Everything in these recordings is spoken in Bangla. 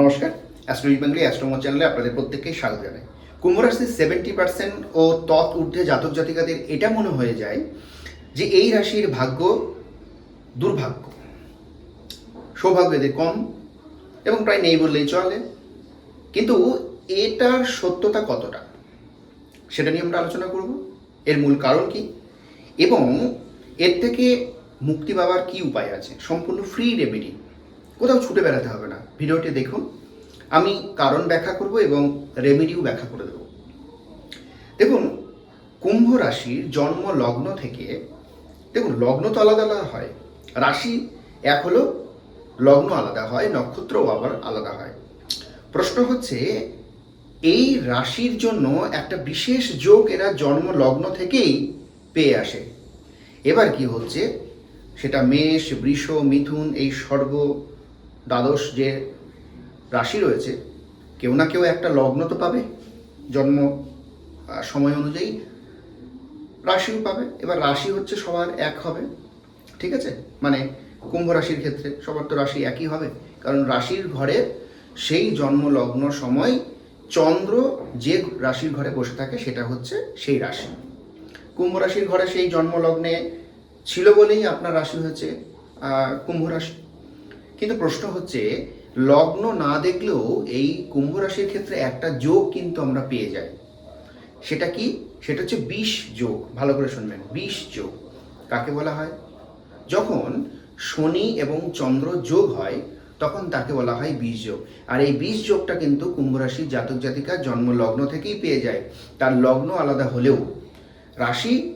নমস্কার অ্যাস্ট্রোলজি বাংলি অ্যাস্ট্রোমো চ্যানেলে আপনাদের প্রত্যেককেই স্বাগত জানাই। কুম্ভ রাশির সেভেন্টি পার্সেন্ট ও তৎ ঊর্ধ্বে জাতক জাতিকাদের এটা মনে হয়ে যায় যে এই রাশির ভাগ্য দুর্ভাগ্য। সৌভাগ্য এদের কম এবং প্রায় নেই বললেই চলে। কিন্তু এটার সত্যতা কতটা? সেটা নিয়ে আমরা আলোচনা করব। এর মূল কারণ কি? এবং এর থেকে মুক্তি পাওয়ার কি উপায় আছে? সম্পূর্ণ ফ্রি রেমেডি কোথাও ছুটে বেড়াতে হবে না। ভিডিওটি দেখুন। আমি কারণ ব্যাখ্যা করব এবং রেমেডিও ব্যাখ্যা করে দেব। দেখুন, কুম্ভ রাশির জন্ম লগ্ন থেকে, দেখুন, লগ্ন তো আলাদা আলাদা হয়। রাশি এক হলো লগ্ন আলাদা হয় নক্ষত্রও আবার আলাদা হয়। প্রশ্ন হচ্ছে, এই রাশির জন্য একটা বিশেষ যোগ এরা জন্ম লগ্ন থেকেই পেয়ে আসে। এবার কি হচ্ছে? সেটা মেষ, বৃষ, মিথুন, এই সর্ব দ্বাদশ যে রাশি রয়েছে, কেউ না কেউ একটা লগ্ন তো পাবে, জন্ম সময় অনুযায়ী রাশিও পাবে। এবার রাশি হচ্ছে সবার এক হবে, ঠিক আছে? মানে কুম্ভ রাশির ক্ষেত্রে সবার তো রাশি একই হবে, কারণ রাশির ঘরে সেই জন্ম, লগ্ন, সময় চন্দ্র যে রাশির ঘরে বসে থাকে সেটা হচ্ছে সেই রাশি। কুম্ভ রাশির ঘরে সেই জন্মলগ্নে ছিল বলেই আপনার রাশি হয়েছে কুম্ভ রাশি কিন্তু প্রশ্ন হচ্ছে, লগ্ন না দেখলেও এই কুম্ভ রাশির ক্ষেত্রে একটা যোগ কিন্তু আমরা পেয়ে যাই। সেটা কি? সেটা হচ্ছে বিষ যোগ। ভালো করে শুনবেন, বিষ যোগ। কাকে বলা হয়? যখন শনি এবং চন্দ্র যোগ হয়, তখন তাকে বলা হয় বিষ যোগ। আর এই বিষ যোগটা কিন্তু কুম্ভ রাশির জাতক জাতিকা জন্ম লগ্ন থেকেই পেয়ে যায়। তার লগ্ন আলাদা হলেও। রাশি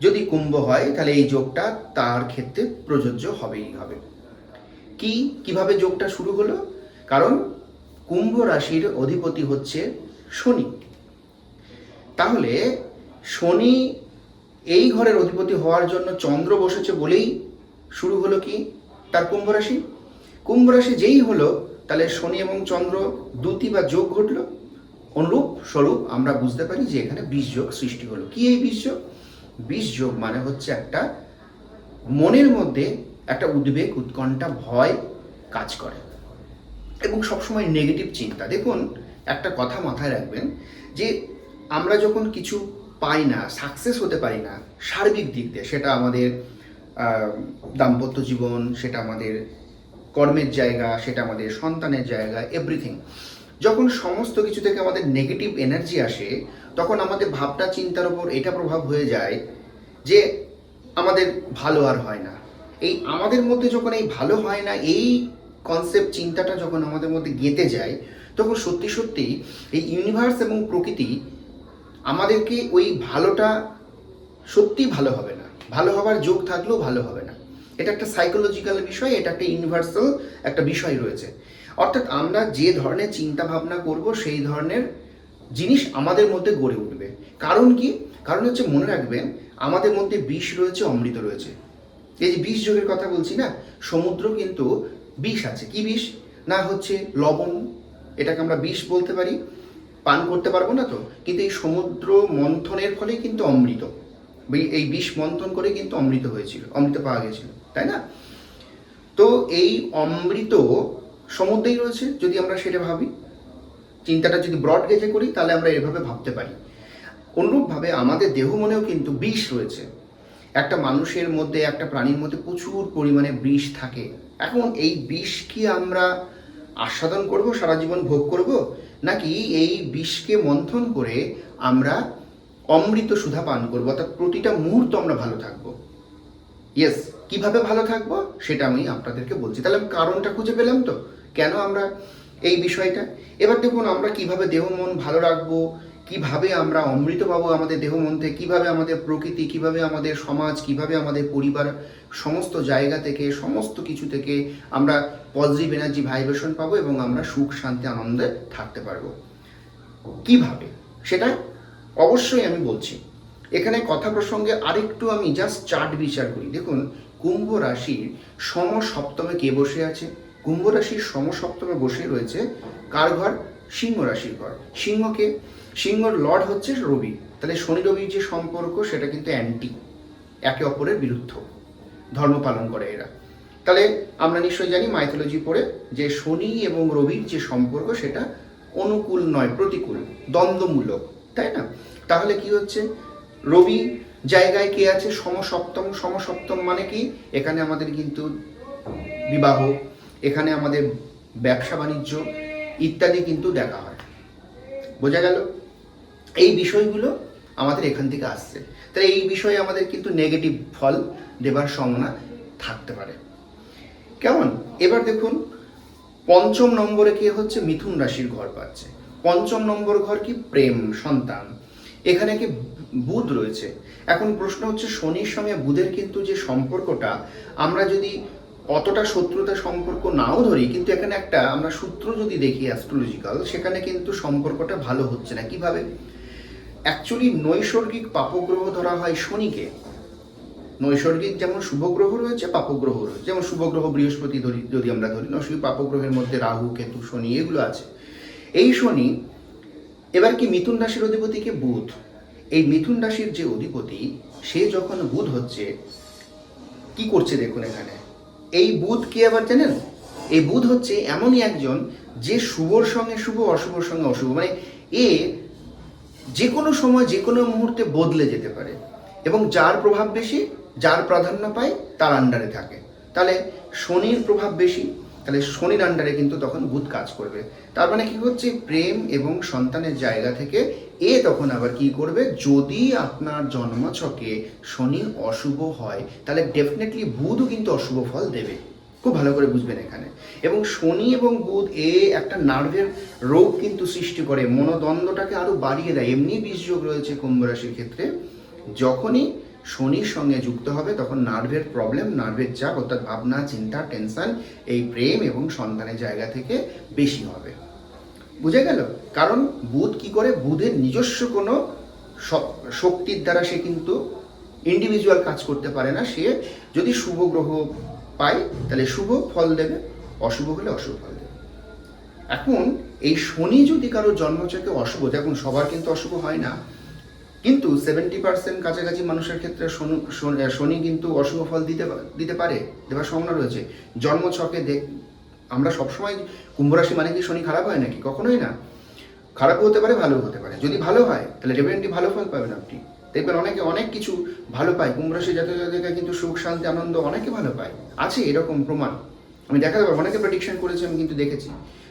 যদি কুম্ভ হয়, তাহলে এই যোগটা তার ক্ষেত্রে প্রযোজ্য হবেই হবে। কি, কীভাবে যোগটা শুরু হলো? কারণ কুম্ভ রাশির অধিপতি হচ্ছে শনি। তাহলে শনি এই ঘরের অধিপতি হওয়ার জন্য চন্দ্র বসেছে বলেই শুরু হলো কি? তার কুম্ভ রাশি। কুম্ভ রাশি যেই হলো, তাহলে শনি এবং চন্দ্র দুটি বা যোগ ঘটলো। অনুরূপ স্বরূপ আমরা বুঝতে পারি যে এখানে বীজ যোগ সৃষ্টি হলো। কি এই বীজ যোগ? বীজ যোগ মানে হচ্ছে একটা মনের মধ্যে একটা উদ্বেগ, উৎকণ্ঠা, ভয় কাজ করে। এবং সবসময় নেগেটিভ চিন্তা। দেখুন, একটা কথা মাথায় রাখবেন যে, আমরা যখন কিছু পাই না সাকসেস হতে পারি না, সার্বিক দিক দিয়ে, সেটা আমাদের দাম্পত্য জীবন, সেটা আমাদের কর্মের জায়গা, সেটা আমাদের সন্তানের জায়গা এভরিথিং যখন সমস্ত কিছু থেকে আমাদের নেগেটিভ এনার্জি আসে, তখন আমাদের ভাবনা চিন্তার উপর এটা প্রভাব হয়ে যায় যে, আমাদের ভালো আর হয় না। এই আমাদের মধ্যে যখন এই ভালো হয় না, এই কনসেপ্ট চিন্তাটা যখন আমাদের মধ্যে গেঁথে যায়, তখন সত্যি সত্যি এই ইউনিভার্স এবং প্রকৃতি আমাদেরকে ওই ভালোটা সত্যি ভালো হবে না। ভালো হবার যোগ থাকলেও ভালো হবে না। এটা একটা সাইকোলজিক্যাল বিষয়, এটা একটা ইউনিভার্সাল একটা বিষয় রয়েছে। অর্থাৎ আমরা যে ধরনের চিন্তা ভাবনা করব, সেই ধরনের জিনিস আমাদের মধ্যে গড়ে উঠবে। কারণ কি? কারণ হচ্ছে মনে রাখবেন, আমাদের মধ্যে বিষ রয়েছে, অমৃত রয়েছে। এই যে বিষ যোগের কথা বলছি না? সমুদ্র কিন্তু বিষ আছে। কি বিষ? না হচ্ছে লবণ, এটাকে আমরা বিষ বলতে পারি। পান করতে পারব না তো? কিন্তু এই সমুদ্র মন্থনের ফলে কিন্তু অমৃত। এই- বিষ মন্থন করে কিন্তু অমৃত হয়েছিল, অমৃত পাওয়া গেছিল, তাই না? তো এই অমৃত সমুদ্রেই রয়েছে, যদি আমরা সেটা ভাবি। চিন্তাটা যদি ব্রড গেজে করি, তাহলে আমরা এভাবে ভাবতে পারি। অনুরূপভাবে আমাদের দেহ মনেও কিন্তু বিষ রয়েছে। একটা মানুষের মধ্যে, একটা প্রাণীর মধ্যে প্রচুর পরিমাণে বিষ থাকে। এখন এই বিষ কি আমরা আস্বাদন করব, সারা জীবন ভোগ করব? নাকি এই বিষকে মন্থন করে আমরা অমৃত সুধা পান করব? অর্থাৎ প্রতিটা মুহূর্ত আমরা ভালো থাকব। ইয়েস কীভাবে ভালো থাকব সেটা আমি আপনাদেরকে বলছি। তাহলে আমি কারণটা খুঁজে পেলাম তো? কেন আমরা এই বিষয়টা? এবার দেখুন, আমরা কীভাবে দেহ মন ভালো রাখব কীভাবে আমরা অমৃত পাবো আমাদের দেহ মন থেকে, কীভাবে আমাদের প্রকৃতি, কীভাবে আমাদের সমাজ, কীভাবে আমাদের পরিবার, সমস্ত জায়গা থেকে, সমস্ত কিছু থেকে আমরা পজিটিভ এনার্জি ভাইব্রেশন পাবো এবং আমরা সুখ, শান্তি, আনন্দে থাকতে পারব। কীভাবে? সেটা অবশ্যই আমি বলছি। এখানে কথা প্রসঙ্গে আরেকটু আমি জাস্ট চার্ট বিচার করি। দেখুন, কুম্ভ রাশির সম সপ্তমে কে বসে আছে? কুম্ভ রাশির সম সপ্তমে বসে রয়েছে কার ঘর? সিংহ রাশির ঘর। সিংহকে সিংহর লর্ড হচ্ছে রবি। তাহলে শনি রবির যে সম্পর্ক, সেটা কিন্তু অ্যান্টি। একে অপরের বিরুদ্ধ ধর্ম পালন করে এরা। তাহলে আমরা নিশ্চয়ই জানি মাইথোলজি পড়ে যে শনি এবং রবির যে সম্পর্ক, সেটা অনুকূল নয়, প্রতিকূল, দ্বন্দ্বমূলক, তাই না? তাহলে কি হচ্ছে? রবি জায়গায় কে আছে? সমসপ্তম সমসপ্তম মানে কি? এখানে আমাদের কিন্তু বিবাহ, এখানে আমাদের ব্যবসা বাণিজ্য ইত্যাদি কিন্তু দেখা হয়। বোঝা গেল? এই বিষয়গুলো আমাদের এখান থেকে আসছে। তাহলে এই বিষয়ে আমাদের কিন্তু নেগেটিভ ফল দেবার সম্ভাবনা থাকতে পারে। কেমন? এবার দেখুন, পঞ্চম নম্বরে কে হচ্ছে? মিথুন রাশির ঘর পাচ্ছে। পঞ্চম নম্বর ঘর কি? প্রেম, সন্তান। এখানে কি বুধ রয়েছে? এখন প্রশ্ন হচ্ছে, শনির সঙ্গে বুধের কিন্তু যে সম্পর্কটা, আমরা যদি অতটা শত্রুতা সম্পর্ক নাও ধরি, কিন্তু এখানে একটা আমরা সূত্র যদি দেখি অ্যাস্ট্রোলজিক্যাল সেখানে কিন্তু সম্পর্কটা ভালো হচ্ছে না। কীভাবে? অ্যাকচুয়ালি নৈসর্গিক পাপগ্রহ ধরা হয় শনিকে। নৈসর্গিক যেমন শুভ গ্রহ রয়েছে, পাপগ্রহ রয়েছে। যেমন শুভগ্রহ বৃহস্পতি ধরি, যদি আমরা ধরি নৈসর্গিক পাপগ্রহের মধ্যে রাহু, কেতু, শনি এগুলো আছে। এই শনি এবার কি মিথুন রাশির অধিপতিকে? বুধ। এই মিথুন রাশির যে অধিপতি, সে যখন বুধ হচ্ছে, কি করছে দেখুন এখানে? এই বুধ কি আবার জানেন? এই বুধ হচ্ছে এমনই একজন যে শুভর সঙ্গে শুভ, অশুভর সঙ্গে অশুভ। মানে এ যে কোনো সময় যে কোনো মুহূর্তে বদলে যেতে পারে। এবং যার প্রভাব বেশি, যার প্রাধান্য পায়, তার আন্ডারে থাকে। তাহলে শনির প্রভাব বেশি, তাহলে শনির আন্ডারে কিন্তু তখন বুধ কাজ করবে। তার মানে কি হচ্ছে? প্রেম এবং সন্তানের জায়গা থেকে এ তখন আবার কি করবে? যদি আপনার জন্মছকে শনি অশুভ হয়, তাহলে ডেফিনেটলি বুধও কিন্তু অশুভ ফল দেবে। খুব ভালো করে বুঝবেন এখানে। এবং শনি এবং বুধ, এ একটা নার্ভের রোগ কিন্তু সৃষ্টি করে, মনোদ্বন্দ্বটাকে আরও বাড়িয়ে দেয়। এমনি বীজযোগ রয়েছে কুম্ভ রাশির ক্ষেত্রে। যখনই শনির সঙ্গে যুক্ত হবে, তখন নার্ভের প্রবলেম নার্ভের চাপ, অর্থাৎ ভাবনা, চিন্তা টেনশন এই প্রেম এবং সন্তানের জায়গা থেকে বেশি হবে। বুঝে গেল? কারণ বুধ কি করে? বুধের নিজস্ব কোনো শক্তির দ্বারা সে কিন্তু ইন্ডিভিজুয়াল কাজ করতে পারে না। সে যদি শুভ গ্রহ পায় তাহলে শুভ ফল দেবে, অশুভ হলে অশুভ ফল দেবে। এখন, এই শনি যদি কারও জন্মচকে অশুভ, দেখুন, সবার কিন্তু অশুভ হয় না, কিন্তু সেভেন্টি পার্সেন্ট কাছাকাছি মানুষের ক্ষেত্রে শনি কিন্তু অশুভ ফল দিতে দিতে পারে, দেবার সম্ভাবনা রয়েছে। জন্মছকে দেখ, আমরা সবসময় কুম্ভ রাশি মানে কি শনি খারাপ হয় নাকি? কখনোই না। খারাপ হতে পারে ভালো হতে পারে। যদি ভালো হয়, তাহলে ডেফিনেটলি ভালো ফল পাবেন আপনি। দেখবেন অনেকে অনেক কিছু ভালো পায় কুম্ভ রাশি জাতীয় কিন্তু সুখ, শান্তি, আনন্দ অনেকে ভালো পায়। আছে এরকম প্রমাণ। আমি দেখাতে পারব, অনেকে প্রেডিকশন করেছে, আমি কিন্তু দেখেছি।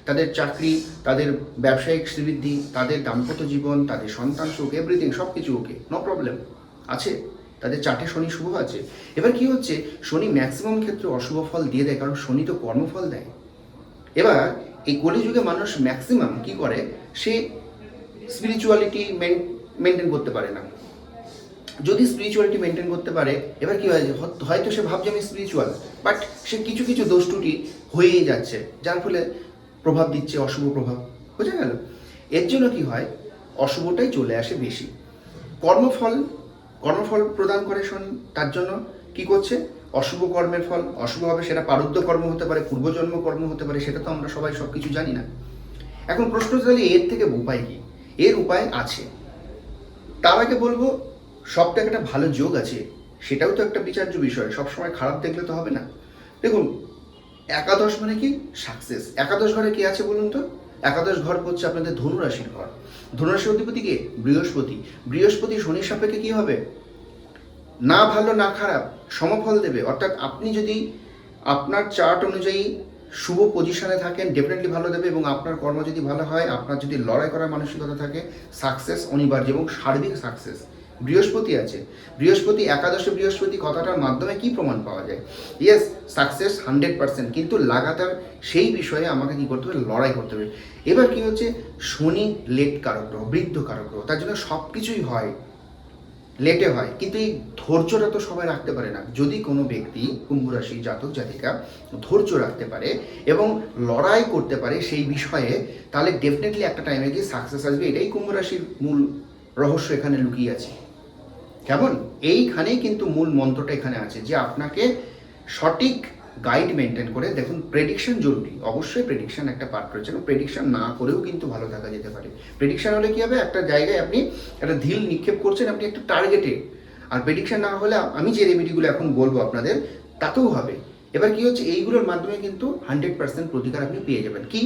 তাদের চাকরি, তাদের ব্যবসায়িক শ্রীবৃদ্ধি, তাদের দাম্পত্য জীবন, তাদের সন্তান সুখ এভরিথিং সব কিছু ওকে নো প্রবলেম আছে। তাদের চারটে শনি শুভ আছে। এবার কি হচ্ছে, শনি ম্যাক্সিমাম ক্ষেত্রে অশুভ ফল দিয়ে দেয়, কারণ শনি তো কর্মফল দেয়। এবার এই কলিযুগে মানুষ ম্যাক্সিমাম কি করে? সে স্পিরিচুয়ালিটি মেনটেন করতে পারে না। যদি স্পিরিচুয়ালিটি মেনটেন করতে পারে, এবার কি হয়? হয়তো সে ভাবছে আমি স্পিরিচুয়াল বাট সে কিছু কিছু দোষ ত্রুটি হয়েই যাচ্ছে, যার ফলে প্রভাব দিচ্ছে অশুভ প্রভাব। বোঝা গেল? এর জন্য কি হয়? অশুভটাই চলে আসে বেশি। কর্মফল কর্মফল প্রদান করে শনি, তার জন্য কি করছে? অশুভ কর্মের ফল অশুভ হবে সেটা পারুদ্ধ কর্ম হতে পারে, পূর্বজন্ম কর্ম হতে পারে, সেটা তো আমরা সবাই সব কিছু জানি না। এখন প্রশ্ন তাহলে এর থেকে উপায় কি? এর উপায় আছে। তার আগে বলব সবটা একটা ভালো যোগ আছে, সেটাও তো একটা বিচার্য বিষয় সবসময় খারাপ দেখলে তো হবে না। দেখুন, একাদশ মানে কি? সাকসেস একাদশ ঘরে কি আছে বলুন তো? একাদশ ঘর হচ্ছে আপনাদের ধনুরাশির ঘর। ধনুরাশির অধিপতি কে? বৃহস্পতি। বৃহস্পতি শনির সাপেক্ষে কি হবে? না ভালো, না খারাপ, সমফল দেবে। অর্থাৎ আপনি যদি আপনার চার্ট অনুযায়ী শুভ পজিশনে থাকেন ডেফিনেটলি ভালো দেবে এবং আপনার কর্ম যদি ভালো হয়, আপনার যদি লড়াই করার মানসিকতা থাকে সাকসেস অনিবার্য এবং সার্বিক সাকসেস বৃহস্পতি আছে। বৃহস্পতি, একাদশে বৃহস্পতি কথাটার মাধ্যমে কি প্রমাণ পাওয়া যায়? ইয়েস সাকসেস হান্ড্রেড পার্সেন্ট কিন্তু লাগাতার সেই বিষয়ে আমাকে কি করতে হবে? লড়াই করতে হবে। এবার কি হচ্ছে? শনি লেট কারক গ্রহ, বৃদ্ধ কারক গ্রহ, তার জন্য সব কিছুই হয়। লেটে হয়, কিন্তু এই ধৈর্যটা তো সবাই রাখতে পারে না। যদি কোনো ব্যক্তি, কুম্ভ রাশি, জাতক, জাতিকা ধৈর্য রাখতে পারে এবং লড়াই করতে পারে সেই বিষয়ে, তাহলে ডেফিনেটলি একটা টাইমে গিয়ে সাকসেস আসবে। এটাই কুম্ভ রাশির মূল রহস্য এখানে লুকিয়ে আছে। কেমন? এইখানেই কিন্তু মূল মন্ত্রটা এখানে আছে যে আপনাকে সঠিক গাইড মেনটেন করে, দেখুন প্রেডিকশন জরুরি। অবশ্যই প্রেডিকশন একটা পার্ট রয়েছে এবং প্রেডিকশন না করেও কিন্তু ভালো থাকা যেতে পারে। প্রেডিকশন হলে কি হবে? একটা জায়গায় আপনি একটা ঢিল নিক্ষেপ করছেন, আপনি একটা টার্গেটে আর প্রেডিকশন না হলে আমি যে রেমেডিগুলো এখন বলব আপনাদের, তাতেও হবে। এবার কি হচ্ছে? এইগুলোর মাধ্যমে কিন্তু হান্ড্রেড পার্সেন্ট প্রতিকার আপনি পেয়ে যাবেন। কি?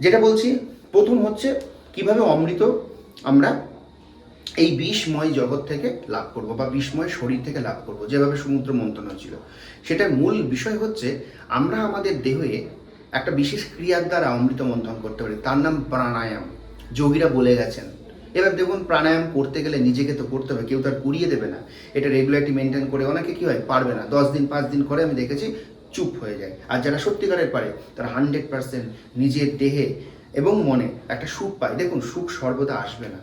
যেটা বলছি, প্রথম হচ্ছে কীভাবে অমৃত আমরা এই বিষময় জগৎ থেকে লাভ করব বা বিষময় শরীর থেকে লাভ করব, যেভাবে সমুদ্র মন্থন হয়েছিল সেটার মূল বিষয় হচ্ছে আমরা আমাদের দেহে একটা বিশেষ ক্রিয়ার দ্বারা অমৃত মন্থন করতে পারি। তার নাম প্রাণায়াম। যোগীরা বলে গেছেন। এবার দেখুন, প্রাণায়াম করতে গেলে নিজেকে তো করতে হবে, কেউ তার কুড়িয়ে দেবে না। এটা রেগুলারিটি মেনটেন করে অনেকে কি হয়, পারবে না। দশ দিন, পাঁচ দিন করে আমি দেখেছি চুপ হয়ে যায়। আর যারা সত্যিকারের পারে, তারা হান্ড্রেড পার্সেন্ট নিজের দেহে এবং মনে একটা সুখ পায় দেখুন, সুখ সর্বদা আসবে না।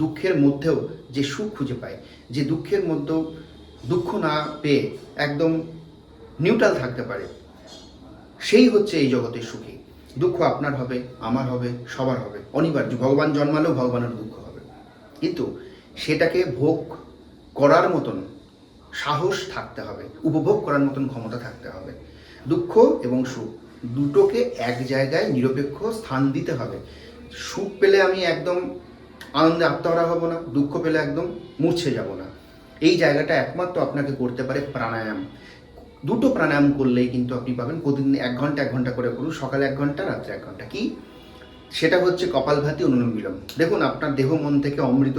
দুঃখের মধ্যেও যে সুখ খুঁজে পায় যে দুঃখের মধ্যেও দুঃখ না পেয়ে একদম নিউট্রাল থাকতে পারে, সেই হচ্ছে এই জগতের সুখী। দুঃখ আপনার হবে, আমার হবে, সবার হবে। অনিবার্য, ভগবান জন্মালেও ভগবানের দুঃখ হবে। কিন্তু সেটাকে ভোগ করার মতন সাহস থাকতে হবে, উপভোগ করার মতন ক্ষমতা থাকতে হবে। দুঃখ এবং সুখ দুটোকে এক জায়গায় নিরপেক্ষ স্থান দিতে হবে। সুখ পেলে আমি একদম আনন্দে আত্মহারা হব না, দুঃখ পেলে একদম মূর্ছে যাব না। এই জায়গাটা একমাত্র আপনাকে করতে পারে প্রাণায়াম। দুটো প্রাণায়াম করলেই কিন্তু আপনি পাবেন প্রতিদিন এক ঘণ্টা এক ঘণ্টা করে করুন, সকালে এক ঘণ্টা, রাত্রে এক ঘণ্টা। কি? সেটা হচ্ছে কপালভাতি, অনুলোম বিলোম। দেখুন, আপনার দেহ, মন থেকে অমৃত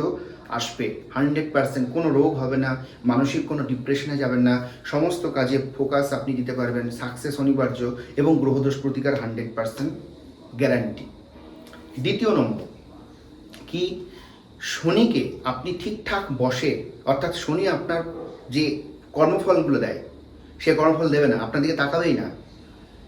আসবে। হান্ড্রেড পার্সেন্ট কোনো রোগ হবে না, মানসিক কোনো ডিপ্রেশনে যাবেন না, সমস্ত কাজে ফোকাস আপনি দিতে পারবেন, সাকসেস অনিবার্য এবং গ্রহদোষ প্রতিকার হান্ড্রেড পার্সেন্ট গ্যারান্টি। দ্বিতীয় নম্বর, কি শনিকে আপনি ঠিকঠাক বসে, অর্থাৎ শনি আপনার যে কর্মফলগুলো দেয়, সে কর্মফল দেবে না, আপনার দিকে তাকাবেই না।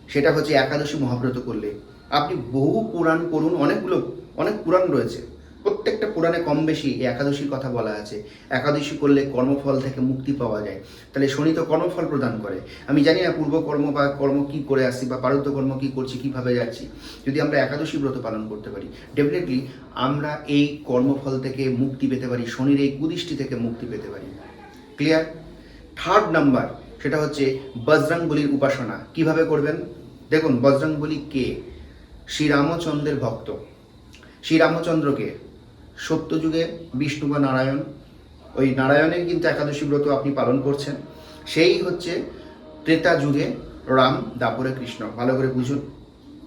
সেটা হচ্ছে একাদশী মহাব্রত করলে। আপনি বহু পুরাণ করুন, অনেকগুলো, অনেক পুরাণ রয়েছে। প্রত্যেকটা পুরাণে কম বেশি এই একাদশীর কথা বলা আছে। একাদশী করলে কর্মফল থেকে মুক্তি পাওয়া যায়। তাহলে শনি তো কর্মফল প্রদান করে। আমি জানি না পূর্বকর্ম বা কর্ম কি করে আসছি বা পারদ্য কর্ম কি করছি, কীভাবে যাচ্ছি। যদি আমরা একাদশী ব্রত পালন করতে পারি ডেফিনেটলি আমরা এই কর্মফল থেকে মুক্তি পেতে পারি, শনির এই কুদৃষ্টি থেকে মুক্তি পেতে পারি। ক্লিয়ার থার্ড নাম্বার সেটা হচ্ছে বজরংবলির উপাসনা। কীভাবে করবেন? দেখুন, বজরংবলী কে? শ্রীরামচন্দ্রের ভক্ত। শ্রীরামচন্দ্রকে সত্যযুগে বিষ্ণু বা নারায়ণ, ওই নারায়ণের কিন্তু একাদশী ব্রত আপনি পালন করছেন। সেই হচ্ছে ত্রেতা যুগে রাম, দাপরে কৃষ্ণ, ভালো করে বুঝুন,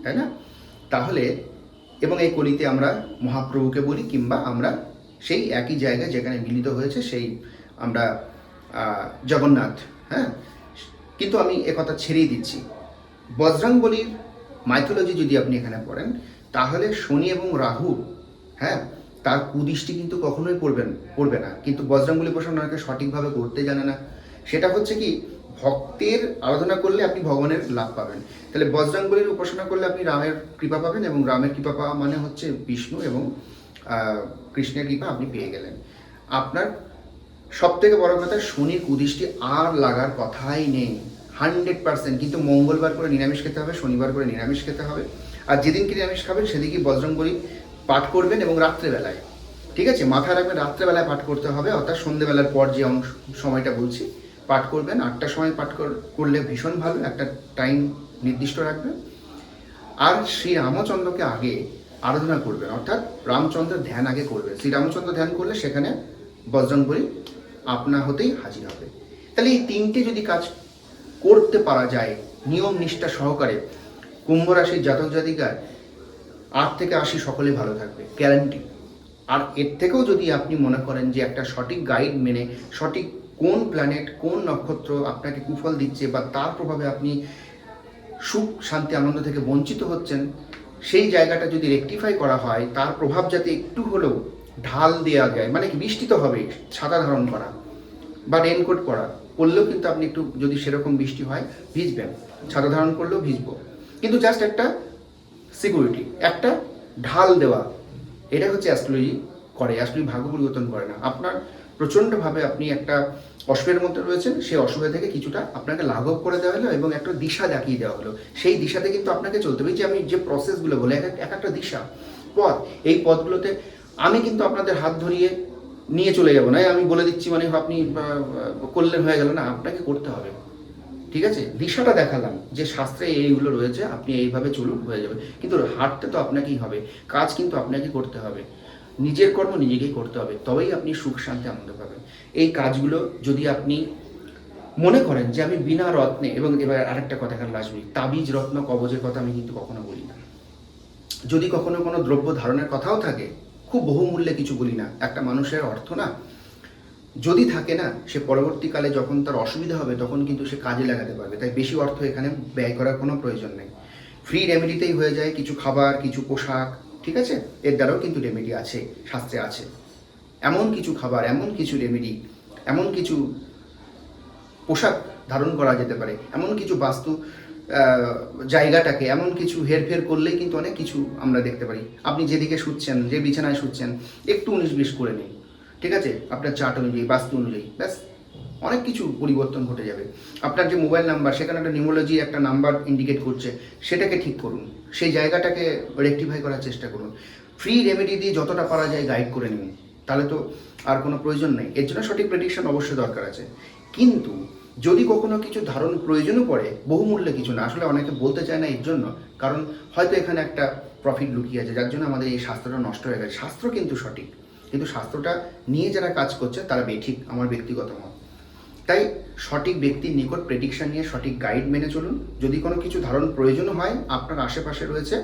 তাই না? তাহলে, এবং এই কলিতে আমরা মহাপ্রভুকে বলি, কিংবা আমরা সেই একই জায়গায় যেখানে মিলিত হয়েছে, সেই আমরা জগন্নাথ হ্যাঁ? কিন্তু আমি একথা ছেড়েই দিচ্ছি। বজরংবলির মাইথোলজি যদি আপনি এখানে পড়েন, তাহলে শনি এবং রাহু হ্যাঁ? তার কুদৃষ্টি কিন্তু কখনোই পড়বেন, পড়বে না। কিন্তু বজরংবলী উপাসনা অনেকে সঠিকভাবে করতে জানে না। সেটা হচ্ছে কি, ভক্তের আরাধনা করলে আপনি ভগবানের লাভ পাবেন। তাহলে বজরংবলীর উপাসনা করলে আপনি রামের কৃপা পাবেন এবং রামের কৃপা পাওয়া মানে হচ্ছে বিষ্ণু এবং কৃষ্ণের কৃপা আপনি পেয়ে গেলেন। আপনার সব থেকে বড় কথা, শনির কুদৃষ্টি আর লাগার কথাই নেই। Hundred percent. কিন্তু মঙ্গলবার করে নিরামিষ খেতে হবে, শনিবার করে নিরামিষ খেতে হবে। আর যেদিনকে নিরামিষ খাবেন, সেদিনকে বজরংবলী পাঠ করবেন এবং রাত্রেবেলায়। ঠিক আছে? মাথায় রাখবেন, রাত্রেবেলায় পাঠ করতে হবে, অর্থাৎ সন্ধেবেলার পর যে অংশ, সময়টা বলছি, পাঠ করবেন। আটটার সময় পাঠ কর- করলে ভীষণ ভালো, একটা টাইম নির্দিষ্ট রাখবেন। আর শ্রী রামচন্দ্রকে আগে আরাধনা করবেন, অর্থাৎ রামচন্দ্রের ধ্যান আগে করবেন। শ্রী রামচন্দ্র ধ্যান করলে সেখানে বজরংবলী আপনা হতেই হাজির হবে। তাহলে এই তিনটে যদি কাজ করতে পারা যায়, নিয়ম নিষ্ঠা সহকারে, কুম্ভ রাশির জাতক জাতিকার আট থেকে আশি সকলে ভালো থাকবে গ্যারান্টি আর এর থেকেও যদি আপনি মনে করেন যে একটা সঠিক গাইড মেনে, সঠিক কোন প্ল্যানেট কোন নক্ষত্র আপনাকে কুফল দিচ্ছে বা তার প্রভাবে আপনি সুখ, শান্তি, আনন্দ থেকে বঞ্চিত হচ্ছেন, সেই জায়গাটা যদি রেকটিফাই করা হয়, তার প্রভাব যাতে একটু হলেও ঢাল দেওয়া যায় মানে বৃষ্টি তো হবেই ছাতা ধারণ করা বা রেনকোট পরা, করলেও কিন্তু আপনি একটু যদি সেরকম বৃষ্টি হয়, ভিজবেন। ছাতা ধারণ করলেও ভিজবো। কিন্তু জাস্ট একটা সিকিউরিটি একটা ঢাল দেওয়া, এটা হচ্ছে অ্যাস্ট্রোলজি করে অ্যাস্ট্রোলজি ভাগ্য পরিবর্তন করে না। আপনার প্রচণ্ডভাবে আপনি একটা অশুভের মধ্যে রয়েছেন, সেই অশুভে থেকে কিছুটা আপনাকে লাঘব করে দেওয়া হলো এবং একটা দিশা দেখিয়ে দেওয়া হলো। সেই দিশাতে কিন্তু আপনাকে চলতে হবে। যে আমি যে প্রসেসগুলো বলে, এক এক- এক একটা দিশা, পথ, এই পথগুলোতে আমি কিন্তু আপনাদের হাত ধরিয়ে নিয়ে চলে যাব। না আমি বলে দিচ্ছি মানে আপনি করলেন, হয়ে গেল না, আপনাকে করতে হবে। ঠিক আছে? দিশাটা দেখালাম যে শাস্ত্রে এইগুলো রয়েছে, আপনি এইভাবে চলুন, হয়ে যাবে। কিন্তু হাঁটতে তো আপনাকেই হবে, কাজ কিন্তু আপনাকে করতে হবে। নিজের কর্ম নিজেকেই করতে হবে, তবেই আপনি সুখ শান্তি আনন্দ পাবেন। এই কাজগুলো যদি আপনি মনে করেন যে আমি বিনা রত্নে, এবং এবার আরেকটা কথা এখানে আসবে তাবিজ, রত্ন, কবজের কথা আমি কিন্তু কখনো বলি না। যদি কখনো কোনো দ্রব্য ধারণের কথাও থাকে, খুব বহুমূল্যে কিছু বলি না। একটা মানুষের অর্থ না যদি থাকে না, সে পরবর্তীকালে যখন তার অসুবিধা হবে, তখন কিন্তু সে কাজে লাগাতে পারবে। তাই বেশি অর্থ এখানে ব্যয় করার কোনো প্রয়োজন নেই। ফ্রি রেমেডিতেই হয়ে যায় কিছু খাবার, কিছু পোশাক, ঠিক আছে? এর দ্বারাও কিন্তু রেমেডি আছে, শাস্ত্রে আছে। এমন কিছু খাবার, এমন কিছু রেমেডি এমন কিছু পোশাক ধারণ করা যেতে পারে, এমন কিছু বাস্তু জায়গাটাকে, এমন কিছু হেরফের করলেই কিন্তু অনেক কিছু আমরা দেখতে পারি। আপনি যেদিকে শুচ্ছেন, যে বিছানায় শুচ্ছেন, একটু উনিশ বিশ করে নিন। ঠিক আছে? আপনার চার্ট অনুযায়ী, বাস্তু অনুযায়ী, ব্যাস। অনেক কিছু পরিবর্তন ঘটে যাবে। আপনার যে মোবাইল নাম্বার সেখানে একটা নিউমোলজি একটা নাম্বার ইন্ডিকেট করছে, সেটাকে ঠিক করুন। সেই জায়গাটাকে রেকটিফাই করার চেষ্টা করুন। ফ্রি রেমেডি দিয়ে যতটা পারা যায় গাইড করে নিন। তাহলে তো আর কোনো প্রয়োজন নেই। এর জন্য সঠিক প্রেডিকশন অবশ্যই দরকার আছে। কিন্তু যদি কখনো কিছু ধারণ প্রয়োজনও পড়ে, বহুমূল্যে কিছু না, আসলে অনেকে বলতে চায় না এর জন্য, কারণ হয়তো এখানে একটা প্রফিট লুকিয়ে আছে, যার জন্য আমাদের এই শাস্ত্রটা নষ্ট হয়ে গেছে। শাস্ত্র কিন্তু সঠিক। কিন্তু স্বাস্থ্যটা নিয়ে যারা কাজ করছে, তারা বেঠিক আমার ব্যক্তিগত মত। তাই সঠিক ব্যক্তির নিকট প্রেডিকশন নিয়ে, সঠিক গাইড মেনে চলুন। যদি কোনো কিছু ধারণ প্রয়োজন হয়, আপনার আশেপাশে রয়েছে,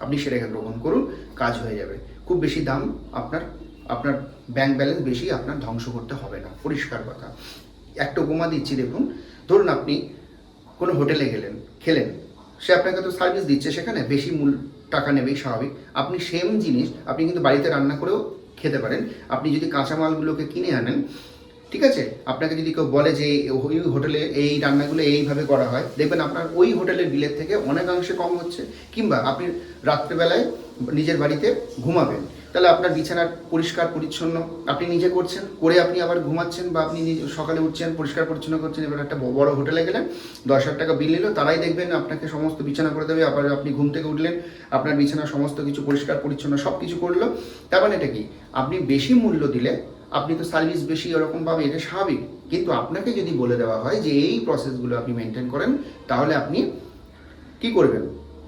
আপনি সেটাকে গ্রহণ করুন, কাজ হয়ে যাবে। খুব বেশি দাম আপনার আপনার ব্যাংক ব্যালেন্স বেশি আপনার ধ্বংস করতে হবে না। পরিষ্কার কথা। একটা উপমা দিচ্ছি, দেখুন। ধরুন আপনি কোনো হোটেলে গেলেন, খেলেন। সে আপনাকে তো সার্ভিস দিচ্ছে সেখানে, বেশি মূল টাকা নেবেই, স্বাভাবিক। আপনি সেম জিনিস, আপনি কিন্তু বাড়িতে রান্না করেও খেতে পারেন। আপনি যদি কাঁচামালগুলোকে কিনে আনেন, ঠিক আছে? আপনাকে যদি কেউ বলে যে ওই হোটেলে এই রান্নাগুলো এইভাবে করা হয়। দেখবেন আপনার ওই হোটেলের বিলের থেকে অনেকাংশে কম হচ্ছে, কিংবা আপনি রাত্রেবেলায় নিজের বাড়িতে ঘুমাবেন। তাহলে আপনার বিছানার পরিষ্কার, পরিচ্ছন্ন। আপনি নিজে করছেন, করে আপনি আবার ঘুমাচ্ছেন বা আপনি সকালে উঠছেন, পরিষ্কার, পরিচ্ছন্ন করছেন, এবার একটা বড় হোটেলে গেলেন, দশ হাজার টাকা বিল নিল, তারাই দেখবেন আপনাকে সমস্ত বিছানা করে দেবে, আবার আপনি ঘুম থেকে উঠলেন, আপনার বিছানা সমস্ত কিছু পরিষ্কার, পরিচ্ছন্ন সব কিছু করল। তার মানে এটা কি? আপনি বেশি মূল্য দিলে, আপনি তো সার্ভিস বেশি এরকম পাবেন এটা স্বাভাবিক। কিন্তু আপনাকে যদি বলে দেওয়া হয় যে এই প্রসেসগুলো আপনি মেনটেন করেন, তাহলে আপনি কি করবেন?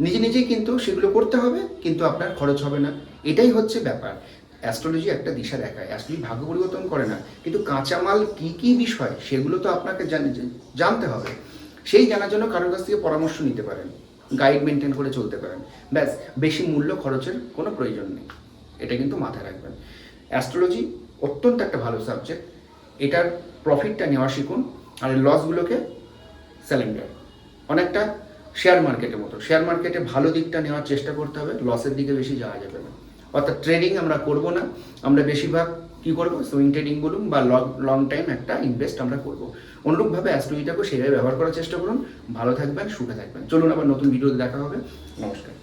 নিজে নিজেই কিন্তু সেগুলো করতে হবে, কিন্তু আপনার খরচ হবে না। এটাই হচ্ছে ব্যাপার। অ্যাস্ট্রোলজি একটা দিশা দেখায়। অ্যাস্ট্রোলজি ভাগ্য পরিবর্তন করে না, কিন্তু কাঁচামাল কি কি বিষয়, সেগুলো তো আপনাকে জান- জানতে হবে। সেই জানার জন্য কারোর কাছ থেকে পরামর্শ নিতে পারেন। গাইড মেনটেন করে চলতে পারেন। ব্যাস, বেশি মূল্য খরচের কোনো প্রয়োজন নেই। এটা কিন্তু মাথায় রাখবেন। অ্যাস্ট্রোলজি অত্যন্ত একটা ভালো সাবজেক্ট এটার প্রফিটটা নেওয়া শিখুন আর লসগুলোকে স্যালেন্ডার অনেকটা শেয়ার মার্কেটের মতো। শেয়ার মার্কেটে ভালো দিকটা নেওয়ার চেষ্টা করতে হবে। লসের দিকে বেশি যাওয়া যাবে না। অর্থাৎ ট্রেডিং আমরা করব না। আমরা বেশিরভাগ কি করব? সুইং ট্রেডিং বলুন বা লং টাইম একটা ইনভেস্ট আমরা করব। অনুরূপভাবে অ্যাস্ট্রোলজিটাকে সেভাবে ব্যবহার করার চেষ্টা করুন। ভালো থাকবেন, সুখে থাকবেন। চলুন আবার নতুন ভিডিওতে দেখা হবে। নমস্কার।